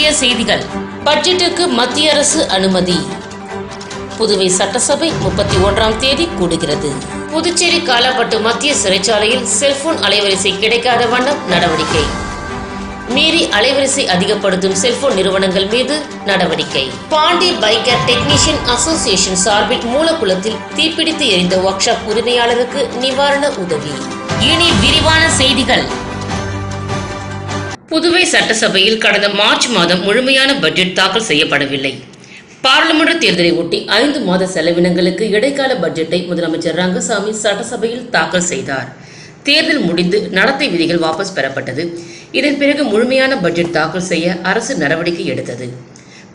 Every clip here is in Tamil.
முக்கிய செய்திகள். பட்ஜெட்டுக்கு மத்திய அரசு அனுமதி. புதுவை சட்டசபை முப்பத்தி ஒன்றாம் தேதி கூடுகிறது. புதுச்சேரி காலாப்பட்டு மத்திய சிறைச்சாலையில் செல்போன் அலைவரிசை கிடைக்காத வண்ணம் நடவடிக்கை. மீறி அலைவரிசை அதிகப்படுத்தும் செல்போன் நிறுவனங்கள் மீது நடவடிக்கை. பாண்டி பைக்கர் டெக்னீஷியன் அசோசியேஷன் சார்பில் மூலக்குளத்தில் தீப்பிடித்து எரிந்த ஒர்க் ஷாப் உரிமையாளருக்கு நிவாரண உதவி. இனி விரிவான செய்திகள். புதுவை சட்டசபையில் கடந்த மார்ச் மாதம் முழுமையான பட்ஜெட் தாக்கல் செய்யப்படவில்லை. பாராளுமன்ற தேர்தலை ஒட்டி ஐந்து மாத செலவினங்களுக்கு இடைக்கால பட்ஜெட்டை முதலமைச்சர் ரங்கசாமி சட்டசபையில் தாக்கல் செய்தார். தேர்தல் முடிந்து நடத்தை விதிகள் வாபஸ் பெறப்பட்டது. இதன் பிறகு முழுமையான பட்ஜெட் தாக்கல் செய்ய அரசு நடவடிக்கை எடுத்தது.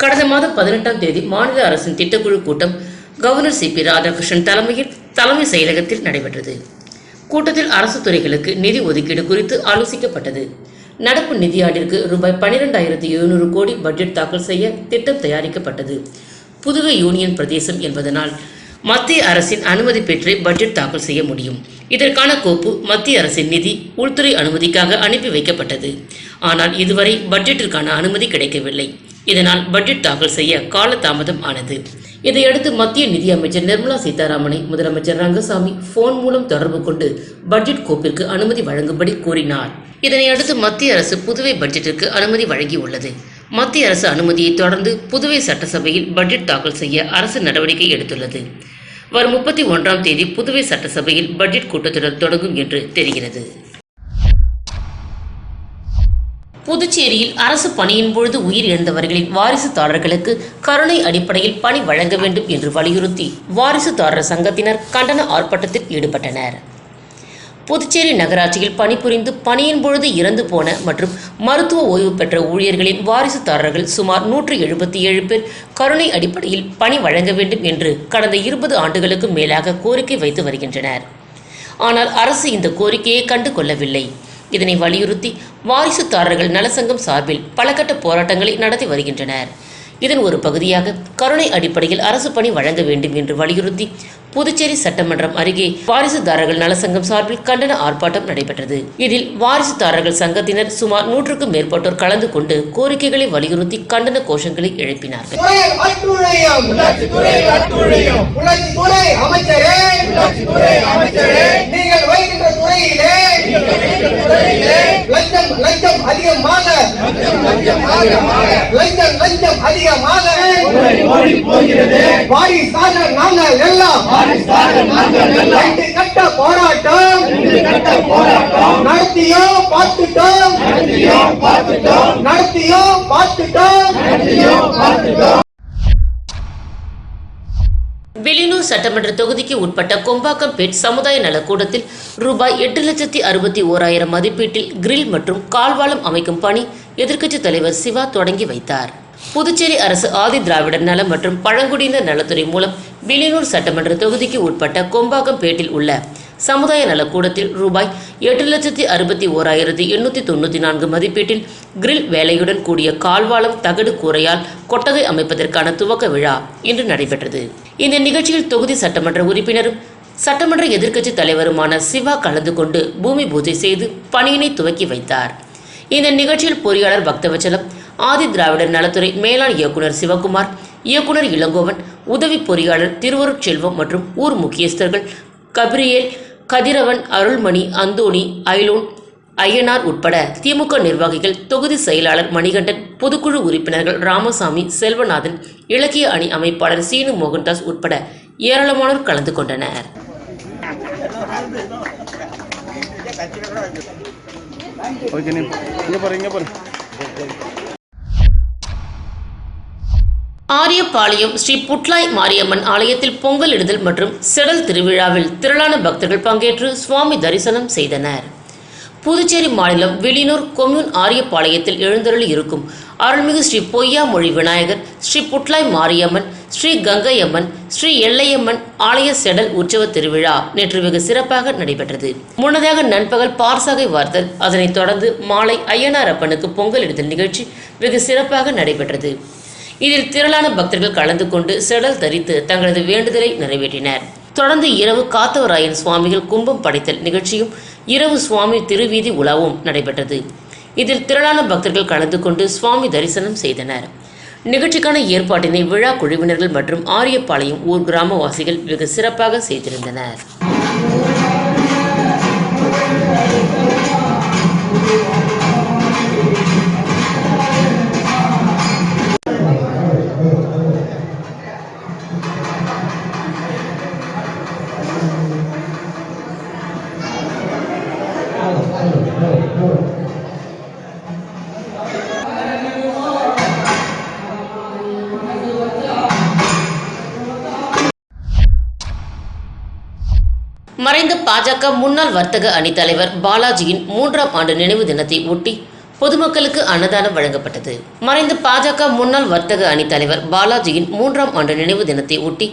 கடந்த மாதம் பதினெட்டாம் தேதி மாநில அரசின் திட்டக்குழு கூட்டம் கவர்னர் சி பி ராதாகிருஷ்ணன் தலைமையில் தலைமை செயலகத்தில் நடைபெற்றது. கூட்டத்தில் அரசு துறைகளுக்கு நிதி ஒதுக்கீடு குறித்து ஆலோசிக்கப்பட்டது. நடப்பு நிதியாண்டிற்கு ரூபாய் பனிரெண்டாயிரத்தி எழுநூறு கோடி பட்ஜெட் தாக்கல் செய்ய திட்டம் தயாரிக்கப்பட்டது. புதுவை யூனியன் பிரதேசம் என்பதனால் மத்திய அரசின் அனுமதி பெற்றே பட்ஜெட் தாக்கல் செய்ய முடியும். இதற்கான கோப்பு மத்திய அரசின் நிதி உள்துறை அனுமதிக்காக அனுப்பி வைக்கப்பட்டது. ஆனால் இதுவரை பட்ஜெட்டிற்கான அனுமதி கிடைக்கவில்லை. இதனால் பட்ஜெட் தாக்கல் செய்ய காலதாமதம் ஆனது. இதையடுத்து மத்திய நிதியமைச்சர் நிர்மலா சீதாராமனை முதலமைச்சர் ரங்கசாமி போன் மூலம் தொடர்பு கொண்டு பட்ஜெட் கோப்பிற்கு அனுமதி வழங்கும்படி கூறினார். இதனையடுத்து மத்திய அரசு புதுவை பட்ஜெட்டிற்கு அனுமதி வழங்கியுள்ளது. மத்திய அரசு அனுமதியை தொடர்ந்து புதுவை சட்டசபையில் பட்ஜெட் தாக்கல் செய்ய அரசு நடவடிக்கை எடுத்துள்ளது. வரும் முப்பத்தி ஒன்றாம் தேதி புதுவை சட்டசபையில் பட்ஜெட் கூட்டத்தொடர் தொடங்கும் என்று தெரிகிறது. புதுச்சேரியில் அரசு பணியின் பொழுது உயிரிழந்தவர்களின் வாரிசுதாரர்களுக்கு கருணை அடிப்படையில் பணி வழங்க வேண்டும் என்று வலியுறுத்தி வாரிசுதாரர் சங்கத்தினர் கண்டன ஆர்ப்பாட்டத்தில் ஈடுபட்டனர். புதுச்சேரி நகராட்சியில் பணிபுரிந்து பணியின் பொழுது இறந்து போன மற்றும் மருத்துவ ஓய்வு பெற்ற ஊழியர்களின் வாரிசுதாரர்கள் சுமார் நூற்றி எழுபத்தி ஏழு பேர் கருணை அடிப்படையில் பணி வழங்க வேண்டும் என்று கடந்த இருபது ஆண்டுகளுக்கு மேலாக கோரிக்கை வைத்து வருகின்றனர். ஆனால் அரசு இந்த கோரிக்கையை கண்டு கொள்ளவில்லை இதனை வலியுறுத்தி வாரிசுதாரர்கள் நலசங்கம் சார்பில் பல கட்ட போராட்டங்களை நடத்தி வருகின்றனர். இதன் ஒரு பகுதியாக கருணை அடிப்படையில் அரசு பணி வழங்க வேண்டும் என்று வலியுறுத்தி புதுச்சேரி சட்டமன்றம் அருகே வாரிசுதாரர்கள் நலசங்கம் சார்பில் கண்டன ஆர்ப்பாட்டம் நடைபெற்றது. இதில் வாரிசுதாரர்கள் சங்கத்தினர் சுமார் நூற்றுக்கும் மேற்பட்டோர் கலந்து கொண்டு கோரிக்கைகளை வலியுறுத்தி கண்டன கோஷங்களை எழுப்பினார்கள். அமைச்சரே உள்ளாட்சித்துறை அமைச்சரே நீங்கள் வைக்கின்ற துறையிலே லஞ்சம் லஞ்சம் அதிகமாக. லஞ்சம் லஞ்சம் அதிகமாக. லஞ்சம் லஞ்சம் நாங்கள் எல்லாம். கட்ட போராட்டம் ரெண்டு நடத்தியோ பார்த்துட்டோம். நடத்தியோ பார்த்துட்டோம். வெளியூர் சட்டமன்ற தொகுதிக்கு உட்பட்ட கொம்பாக்கம்பேட் சமுதாய நலக்கூடத்தில் ரூபாய் எட்டு லட்சத்தி அறுபத்தி ஓராயிரம் மதிப்பீட்டில் கிரில் மற்றும் கால்வாளம் அமைக்கும் பணி எதிர்க்கட்சித் தலைவர் சிவா தொடங்கி வைத்தார். புதுச்சேரி அரசு ஆதி திராவிடர் நலம் மற்றும் பழங்குடியினர் நலத்துறை மூலம் வெளியூர் சட்டமன்ற தொகுதிக்கு உட்பட்ட கொம்பாக்கம்பேட்டில் உள்ள சமுதாய நலக்கூடத்தில் ரூபாய் எட்டு லட்சத்தி அறுபத்தி ஓராயிரத்தி எண்ணூற்றி தொண்ணூற்றி நான்கு மதிப்பீட்டில் கிரில் வேலையுடன் கூடிய கால்வாளம் தகடு கூரையால் கொட்டகை அமைப்பதற்கான துவக்க விழா இன்று நடைபெற்றது. இந்த நிகழ்ச்சியில் தொகுதி சட்டமன்ற உறுப்பினரும் சட்டமன்ற எதிர்க்கட்சி தலைவருமான சிவா கலந்து கொண்டு பூமி பூஜை செய்து பணியினை துவக்கி வைத்தார். இந்த நிகழ்ச்சியில் பொறியாளர் பக்தவச்சலம் ஆதி திராவிடர் நலத்துறை மேலாண் இயக்குனர் சிவகுமார் இயக்குனர் இளங்கோவன் உதவி பொறியாளர் திருவருட்செல்வம் மற்றும் ஊர் முக்கியஸ்தர்கள் கபிரியேல் கதிரவன் அருள்மணி அந்தோணி ஐலோன் ஐயனார் உட்பட திமுக நிர்வாகிகள் தொகுதி செயலாளர் மணிகண்டன் பொதுக்குழு உறுப்பினர்கள் ராமசாமி செல்வநாதன் இலக்கிய அணி அமைப்பாளர் சீனு மோகன்தாஸ் உட்பட ஏராளமானோர் கலந்து கொண்டனர். ஆரியபாளையம் ஸ்ரீ புட்லாய் மாரியம்மன் ஆலயத்தில் பொங்கல் இடுதல் மற்றும் செடல் திருவிழாவில் திரளான பக்தர்கள் பங்கேற்று சுவாமி தரிசனம் செய்தனர். புதுச்சேரி மாநிலம் வெளியூர் கொம்யூன் ஆரியப்பாளையத்தில் எழுந்தருளி இருக்கும் அருள்மிகு ஸ்ரீ பொய்யாமொழி விநாயகர் ஸ்ரீ புட்லாய் மாரியம்மன் ஸ்ரீ கங்கையம்மன் ஸ்ரீ எல்லையம்மன் ஆலய செடல் உற்சவ திருவிழா நேற்று வெகு சிறப்பாக நடைபெற்றது. முன்னதாக நண்பகல் பார்சாகை வார்த்தல் அதனைத் தொடர்ந்து மாலை ஐயனார் அப்பனுக்கு பொங்கல் இடுதல் நிகழ்ச்சி வெகு சிறப்பாக நடைபெற்றது. இதில் திரளான பக்தர்கள் கலந்து கொண்டு செடல் தரித்து தங்களது வேண்டுதலை நிறைவேற்றினர். தொடர்ந்து இரவு காத்தவராயன் சுவாமிகள் கும்பம் படைத்தல் நிகழ்ச்சியும் இரவு சுவாமி திருவீதி உலாவும் நடைபெற்றது. இதில் திரளான பக்தர்கள் கலந்து கொண்டு சுவாமி தரிசனம் செய்தனர். நிகழ்ச்சிக்கான ஏற்பாட்டினை விழா குழுவினர்கள் மற்றும் ஆரியப்பாளையம் ஊர் கிராமவாசிகள் வெகு சிறப்பாக செய்திருந்தனர். மறைந்த பாஜக முன்னாள் வர்த்தக அணித் தலைவர் பாலாஜியின் மூன்றாம் ஆண்டு நினைவு தினத்தை ஒட்டி பொதுமக்களுக்கு அன்னதானம் வழங்கப்பட்டது. மறைந்த பாஜக முன்னாள் வர்த்தக அணித் தலைவர் பாலாஜியின் மூன்றாம் ஆண்டு நினைவு தினத்தை ஒட்டி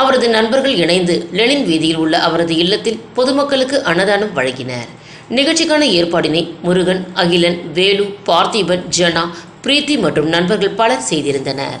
அவரது நண்பர்கள் இணைந்து லெனின் வீதியில் உள்ள அவரது இல்லத்தில் பொதுமக்களுக்கு அன்னதானம் வழங்கினர். நிகழ்ச்சிக்கான ஏற்பாடினை முருகன் அகிலன் வேலு பார்த்திபன் ஜனா பிரீத்தி மற்றும் நண்பர்கள் பலர் செய்திருந்தனர்.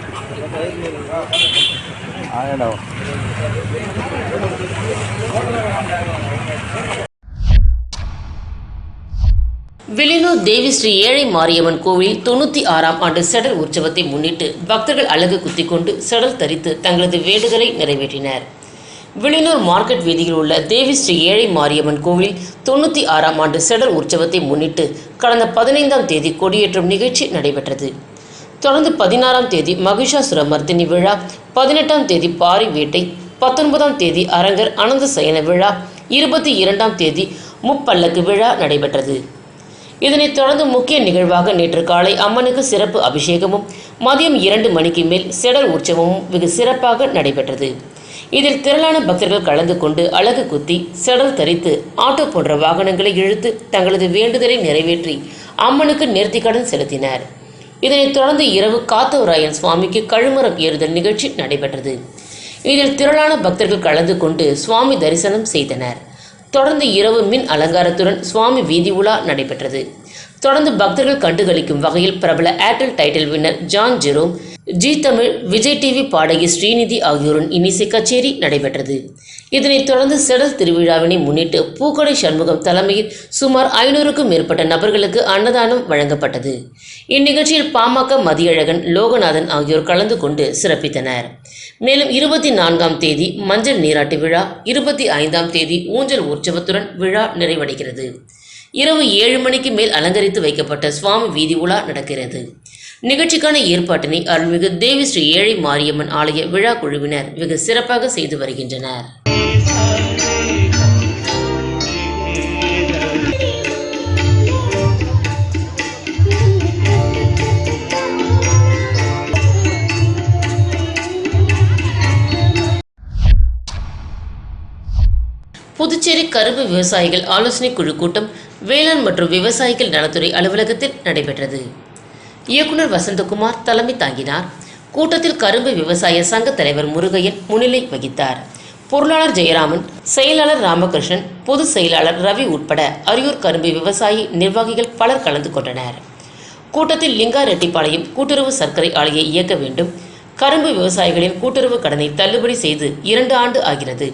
வில்லியனூர் தேவி ஸ்ரீ ஏழை மாரியம்மன் கோவிலில் தொண்ணூற்றி ஆறாம் ஆண்டு செடல் உற்சவத்தை முன்னிட்டு பக்தர்கள் அழகு குத்தி கொண்டு செடல் தரித்து தங்களது வேண்டுதலை நிறைவேற்றினர். வில்லியனூர் மார்க்கெட் வீதியில் உள்ள தேவி ஸ்ரீ ஏழை மாரியம்மன் கோவிலில் தொண்ணூற்றி ஆறாம் ஆண்டு செடல் உற்சவத்தை முன்னிட்டு கடந்த பதினைந்தாம் தேதி கொடியேற்றும் நிகழ்ச்சி நடைபெற்றது. தொடர்ந்து பதினாறாம் தேதி மகிஷாசுர மர்தினி விழா பதினெட்டாம் தேதி பாரி வேட்டை பத்தொன்பதாம் தேதி அரங்கர் அனந்த சயன விழா இருபத்தி இரண்டாம் தேதி முப்பல்லக்கு விழா நடைபெற்றது. இதனைத் தொடர்ந்து முக்கிய நிகழ்வாக நேற்று காலை அம்மனுக்கு சிறப்பு அபிஷேகமும் மதியம் இரண்டு மணிக்கு மேல் செடல் உற்சவமும் வெகு சிறப்பாக நடைபெற்றது. இதில் திரளான பக்தர்கள் கலந்து கொண்டு அழகு குத்தி செடல் தரித்து ஆட்டோ போன்ற வாகனங்களை இழுத்து தங்களது வேண்டுதலை நிறைவேற்றி அம்மனுக்கு நேர்த்திக்கடன் செலுத்தினர். இதனைத் தொடர்ந்து இரவு காத்தவராயன் சுவாமிக்கு கழுமரம் ஏறுதல் நிகழ்ச்சி நடைபெற்றது. இதில் திரளான பக்தர்கள் கலந்து கொண்டு சுவாமி தரிசனம் செய்தனர். தொடர்ந்து இரவு மின் அலங்காரத்துடன் சுவாமி வீதி உலா நடைபெற்றது. தொடர்ந்து பக்தர்கள் கண்டுகளிக்கும் வகையில் பிரபல Airtel title winner John Jerome Zee Tamil Vijay TV பாடகி ஸ்ரீநிதி ஆகியோரின் இனிசை கச்சேரி நடைபெற்றது. இதனைத் தொடர்ந்து செடல் திருவிழாவினை முன்னிட்டு பூக்கடை சண்முகம் தலைமையில் சுமார் ஐநூறுக்கும் மேற்பட்ட நபர்களுக்கு அன்னதானம் வழங்கப்பட்டது. இந்நிகழ்ச்சியில் பாமக மதியழகன் லோகநாதன் ஆகியோர் கலந்து கொண்டு சிறப்பித்தனர். மேலும் இருபத்தி நான்காம் தேதி மஞ்சள் நீராட்டு விழா இருபத்தி ஐந்தாம் தேதி ஊஞ்சல் உற்சவத்துடன் விழா நிறைவடைகிறது. இரவு ஏழு மணிக்கு மேல் அலங்கரித்து வைக்கப்பட்ட சுவாமி வீதி உலா நடக்கிறது. நிகழ்ச்சிக்கான ஏற்பாட்டினை அருள்மிகு தேவி ஸ்ரீ ஏழை மாரியம்மன் ஆலய விழா குழுவினர் வெகு சிறப்பாக செய்து வருகின்றனர். புதுச்சேரி கரும்பு விவசாயிகள் ஆலோசனை குழு கூட்டம் வேளாண் மற்றும் விவசாயிகள் நலத்துறை அலுவலகத்தில் நடைபெற்றது. இயக்குனர் வசந்தகுமார் தலைமை தாங்கினார். கூட்டத்தில் கரும்பு விவசாய சங்க தலைவர் முருகையன் முன்னிலை வகித்தார். பொருளாளர் ஜெயராமன் செயலாளர் ராமகிருஷ்ணன் பொதுச் செயலாளர் ரவி உட்பட அரியூர் கரும்பு விவசாயி நிர்வாகிகள் பலர் கலந்து கொண்டனர். கூட்டத்தில் லிங்கா ரெட்டிப்பாளையம் கூட்டுறவு சர்க்கரை ஆலையை இயக்க வேண்டும். கரும்பு விவசாயிகளின் கூட்டுறவு கடனை தள்ளுபடி செய்து இரண்டு ஆண்டு ஆகிறது.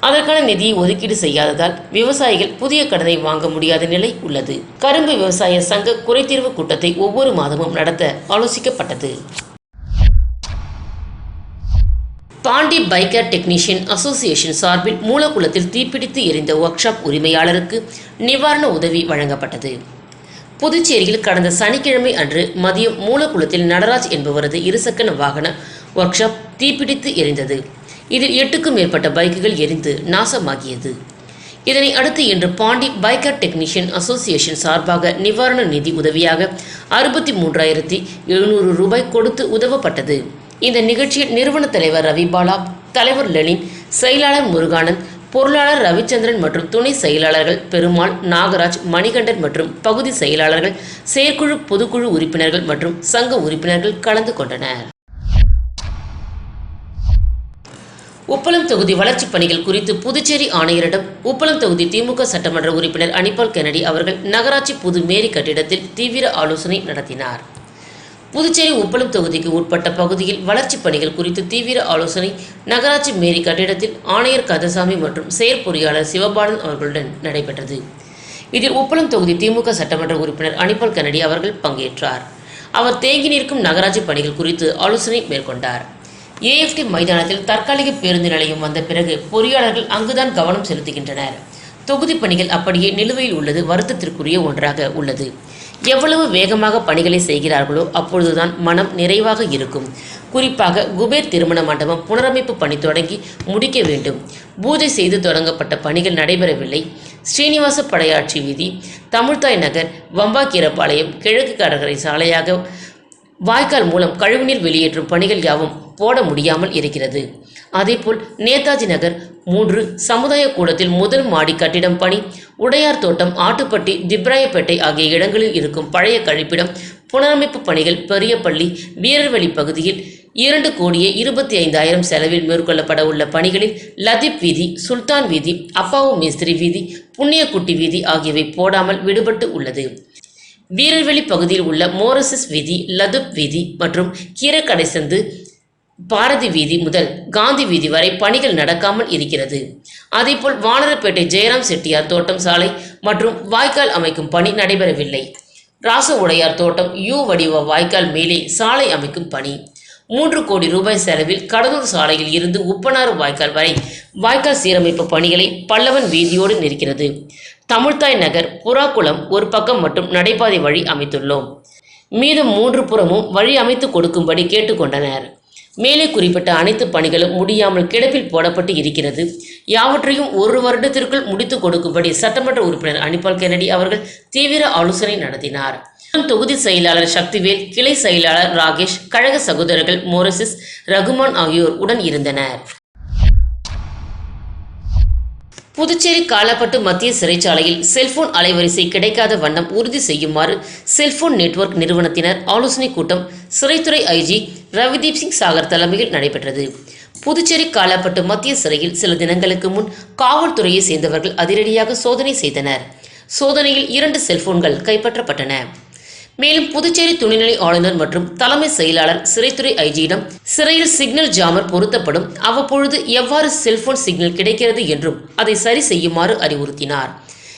அதற்கான நிதியை ஒதுக்கீடு செய்யாததால் விவசாயிகள் புதிய கடனை வாங்க முடியாத நிலை உள்ளது. கரும்பு விவசாய சங்க குறைதீர்வு கூட்டத்தை ஒவ்வொரு மாதமும் நடத்த ஆலோசிக்கப்பட்டது. பாண்டி பைக்கர் டெக்னீஷியன் அசோசியேஷன் சார்பில் மூலக்குளத்தில் தீப்பிடித்து எரிந்த ஒர்க் ஷாப் உரிமையாளருக்கு நிவாரண உதவி வழங்கப்பட்டது. புதுச்சேரியில் கடந்த சனிக்கிழமை அன்று மதியம் மூலக்குளத்தில் நடராஜ் என்பவரது இருசக்கர வாகன ஒர்க் ஷாப் தீப்பிடித்து எரிந்தது. இதில் எட்டுக்கும் மேற்பட்ட பைக்குகள் எரிந்து நாசமாகியது. இதனை அடுத்து இன்று பாண்டி பைக்கர் டெக்னீஷியன் அசோசியேஷன் சார்பாக நிவாரண நிதி உதவியாக அறுபத்தி மூன்றாயிரத்தி எழுநூறு ரூபாய் கொடுத்து உதவப்பட்டது. இந்த நிகழ்ச்சியில் நிறுவன தலைவர் ரவி பாலா தலைவர் லெனின் செயலாளர் முருகானந்த் பொருளாளர் ரவிச்சந்திரன் மற்றும் துணை செயலாளர்கள் பெருமாள் நாகராஜ் மணிகண்டன் மற்றும் பகுதி செயலாளர்கள் செயற்குழு பொதுக்குழு உறுப்பினர்கள் மற்றும் சங்க உறுப்பினர்கள் கலந்து கொண்டனர். உப்பளம் தொகுதி வளர்ச்சிப் பணிகள் குறித்து புதுச்சேரி ஆணையரிடம் உப்பளம் தொகுதி திமுக சட்டமன்ற உறுப்பினர் அனிபால் கெனடி அவர்கள் நகராட்சி புது மேரி கட்டிடத்தில் தீவிர ஆலோசனை நடத்தினார். புதுச்சேரி உப்பளம் தொகுதிக்கு உட்பட்ட பகுதியில் வளர்ச்சிப் பணிகள் குறித்து தீவிர ஆலோசனை நகராட்சி மேரி கட்டிடத்தில் ஆணையர் கந்தசாமி மற்றும் செயற்பொறியாளர் சிவபாலன் அவர்களுடன் நடைபெற்றது. இதில் உப்பளம் தொகுதி திமுக சட்டமன்ற உறுப்பினர் அனிபால் கென்னடி அவர்கள் பங்கேற்றார். அவர் தேங்கி நிற்கும் நகராட்சி பணிகள் குறித்து ஆலோசனை மேற்கொண்டார். ஏஎஃப்டி மைதானத்தில் தற்காலிக பேருந்து நிலையம் வந்த பிறகு பொறியாளர்கள் அங்குதான் கவனம் செலுத்துகின்றனர். தொகுதி பணிகள் அப்படியே நிலுவையில் உள்ளது வருத்தத்திற்குரிய ஒன்றாக உள்ளது. எவ்வளவு வேகமாக பணிகளை செய்கிறார்களோ அப்பொழுதுதான் மனம் நிறைவாக இருக்கும். குறிப்பாக குபேர் திருமண மண்டபம் புனரமைப்பு பணி தொடங்கி முடிக்க வேண்டும். பூஜை செய்து தொடங்கப்பட்ட பணிகள் நடைபெறவில்லை. ஸ்ரீனிவாச படையாட்சி வீதி தமிழ்தாய் நகர் வம்பாக்கீரப்பாளையம் கிழக்கு கடற்கரை சாலையாக வாய்க்கால் மூலம் கழிவுநீர் வெளியேற்றும் பணிகள் யாவும் போட முடியாமல் இருக்கிறது. அதேபோல் நேதாஜி நகர் மூன்று சமுதாய கூடத்தில் முதல் மாடி கட்டிடம் பணி உடையார் தோட்டம் ஆட்டுப்பட்டி திப்ராயப்பேட்டை ஆகிய இடங்களில் இருக்கும் பழைய கழிப்பிடம் புனரமைப்பு பணிகள் பெரியப்பள்ளி வீரர்வழி பகுதியில் இரண்டு கோடியே இருபத்தி ஐந்தாயிரம் செலவில் மேற்கொள்ளப்பட உள்ள பணிகளில் லதீப் வீதி சுல்தான் வீதி அப்பாவு மேஸ்திரி வீதி புண்ணியக்குட்டி வீதி ஆகியவை போடாமல் விடுபட்டு உள்ளது. வீரர்வெளி பகுதியில் உள்ள மோரசஸ் வீதி லதுப் வீதி மற்றும் கீரக்கடை சந்து பாரதி வீதி முதல் காந்தி வீதி வரை பணிகள் நடக்காமல் இருக்கிறது. அதேபோல் வானரப்பேட்டை ஜெயராம் செட்டியார் தோட்டம் சாலை மற்றும் வாய்க்கால் அமைக்கும் பணி நடைபெறவில்லை. ராச உடையார் தோட்டம் யூ வடிவ வாய்க்கால் மேலே சாலை அமைக்கும் பணி. மூன்று கோடி ரூபாய் செலவில் கடலூர் சாலையில் இருந்து உப்பனாறு வாய்க்கால் வரை வாய்க்கால் சீரமைப்பு பணிகளை பல்லவன் வீதியோடு நிற்கிறது. தமிழ்தாய் நகர் புறாக்குளம் ஒரு பக்கம் மட்டும் நடைபாதை வழி அமைத்துள்ளோம். மீதம் மூன்று புறமும் வழி அமைத்து கொடுக்கும்படி கேட்டுக்கொண்டனர். மேலே குறிப்பிட்ட அனைத்து பணிகளும் முடியாமல் கிடப்பில் போடப்பட்டு இருக்கிறது. யாவற்றையும் ஒரு வருடத்திற்குள் முடித்து கொடுக்கும்படி சட்டமன்ற உறுப்பினர் அனிபால் கென்னடி அவர்கள் தீவிர ஆலோசனை நடத்தினார். தொகுதி செயலாளர் சக்திவேல் கிளை செயலாளர் ராகேஷ் கழக சகோதரர்கள் மோரசிஸ் ரகுமான் ஆகியோர் உடன் இருந்தனர். புதுச்சேரி காலாப்பட்டு மத்திய சிறைச்சாலையில் செல்போன் அலைவரிசை கிடைக்காத வண்ணம் உறுதி செய்யுமாறு செல்போன் நெட்வொர்க் நிறுவனத்தினர் ஆலோசனைக் கூட்டம் சிறைத்துறை ஐஜி ரவிதீப் சிங் சாகர் தலைமையில் நடைபெற்றது. புதுச்சேரி காலாப்பட்டு மத்திய சிறையில் சில தினங்களுக்கு முன் காவல்துறையை சேர்ந்தவர்கள் அதிரடியாக சோதனை செய்தனர். சோதனையில் இரண்டு செல்போன்கள் கைப்பற்றப்பட்டன. மேலும் புதுச்சேரி துணைநிலை ஆளுநர் மற்றும் தலைமை செயலாளர் சிறைத்துறை ஐஜியிடம் சிறையில் சிக்னல் ஜாமர் பொருத்தப்படும். அவ்வப்பொழுது எவ்வாறு செல்போன் சிக்னல் கிடைக்கிறது என்றும் அதை சரி செய்யுமாறு அறிவுறுத்தினார்.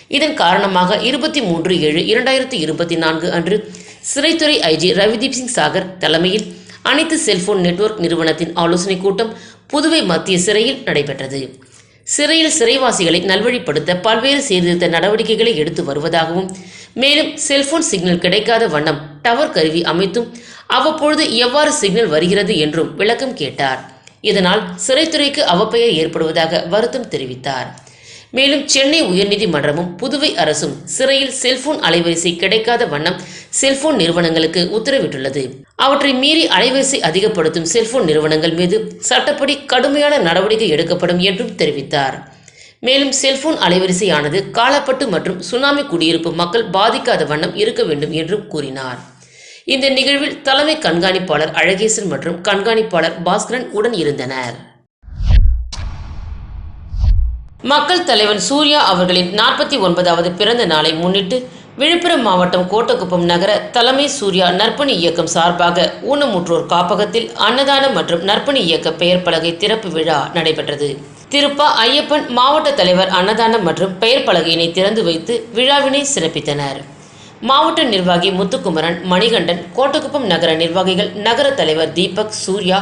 இதன் காரணமாக இருபத்தி மூன்று ஏழு இரண்டாயிரத்தி இருபத்தி நான்கு அன்று சிறைத்துறை ஐஜி ரவிதீப் சிங் சாகர் தலைமையில் அனைத்து செல்போன் நெட்வொர்க் நிறுவனத்தின் ஆலோசனைக் கூட்டம் புதுவை மத்திய சிறையில் நடைபெற்றது. சிறையில் சிறைவாசிகளை நல்வழிப்படுத்த பல்வேறு சீர்திருத்த நடவடிக்கைகளை எடுத்து வருவதாகவும் மேலும் செல்போன் சிக்னல் கிடைக்காத வண்ணம் டவர் கருவி அமைத்தும் அவ்வப்பொழுது எவ்வாறு சிக்னல் வருகிறது என்றும் விளக்கம் கேட்டார். இதனால் சிறைத்துறைக்கு அவப்பெயர் ஏற்படுவதாக வருத்தம் தெரிவித்தார். மேலும் சென்னை உயர்நீதிமன்றமும் புதுவை அரசும் சிறையில் செல்போன் அலைவரிசை கிடைக்காத வண்ணம் செல்போன் நிறுவனங்களுக்கு உத்தரவிட்டுள்ளது. அவற்றை மீறி அலைவரிசை அதிகப்படுத்தும் செல்போன் நிறுவனங்கள் மீது சட்டப்படி கடுமையான நடவடிக்கை எடுக்கப்படும் என்றும் தெரிவித்தார். மேலும் செல்போன் அலைவரிசையானது காலப்பட்டு மற்றும் சுனாமி குடியிருப்பு மக்கள் பாதிக்காத வண்ணம் இருக்க வேண்டும் என்றும் கூறினார். இந்த நிகழ்வில் தலைமை கண்காணிப்பாளர் அழகேசன் மற்றும் கண்காணிப்பாளர் பாஸ்கரன் உடன் இருந்தனர். மக்கள் தலைவன் சூர்யா அவர்களின் நாற்பத்தி ஒன்பதாவது பிறந்த நாளை முன்னிட்டு விழுப்புரம் மாவட்டம் கோட்டக்குப்பம் நகர தலைமை சூர்யா நற்பணி இயக்கம் சார்பாக ஊனமுற்றோர் காப்பகத்தில் அன்னதானம் மற்றும் நற்பணி இயக்க பெயர் பலகை திறப்பு விழா நடைபெற்றது. திருப்பா ஐயப்பன் மாவட்ட தலைவர் அன்னதானம் மற்றும் பெயர் பலகையினை திறந்து வைத்து விழாவினை சிறப்பித்தனர். மாவட்ட நிர்வாகி முத்துக்குமரன் மணிகண்டன் கோட்டக்குப்பம் நகர நிர்வாகிகள் நகர தலைவர் தீபக் சூர்யா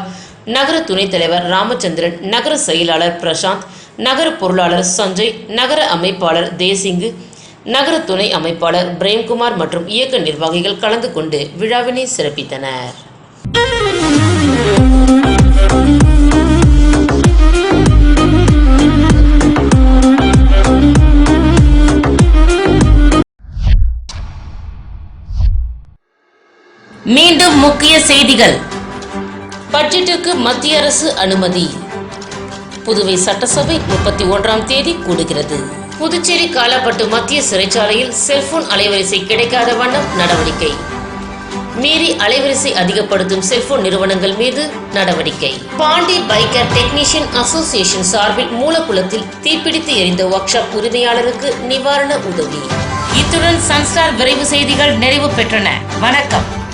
நகர துணைத் தலைவர் ராமச்சந்திரன் நகர செயலாளர் பிரசாந்த் நகர பொருளாளர் சஞ்சய் நகர அமைப்பாளர் தேசிங்கு நகர துணை அமைப்பாளர் பிரேம்குமார் மற்றும் இயக்க நிர்வாகிகள் கலந்து கொண்டு விழாவினை சிறப்பித்தனர். மீண்டும் முக்கிய செய்திகள். பட்ஜெட்டுக்கு மத்திய அரசு அனுமதி. புதுவை சட்டசபை முப்பத்தி ஒன்றாம் தேதி கூடுகிறது. புதுச்சேரி காலாப்பட்டு மத்திய சிறைச்சாலையில் செல்போன் அலைவரிசை கிடைக்காத வண்ணம் நடவடிக்கை. மீறி அலைவரிசை அதிகப்படுத்தும் செல்போன் நிறுவனங்கள் மீது நடவடிக்கை. பாண்டி பைக்கர் டெக்னீஷியன் அசோசியேஷன் சார்பில் மூலக்குளத்தில் தீப்பிடித்து எரிந்த ஒர்க் ஷாப் உரிமையாளருக்கு நிவாரண உதவி. இத்துடன் சன்ஸ்டார் விரைவு செய்திகள் நிறைவு பெற்றன. வணக்கம்.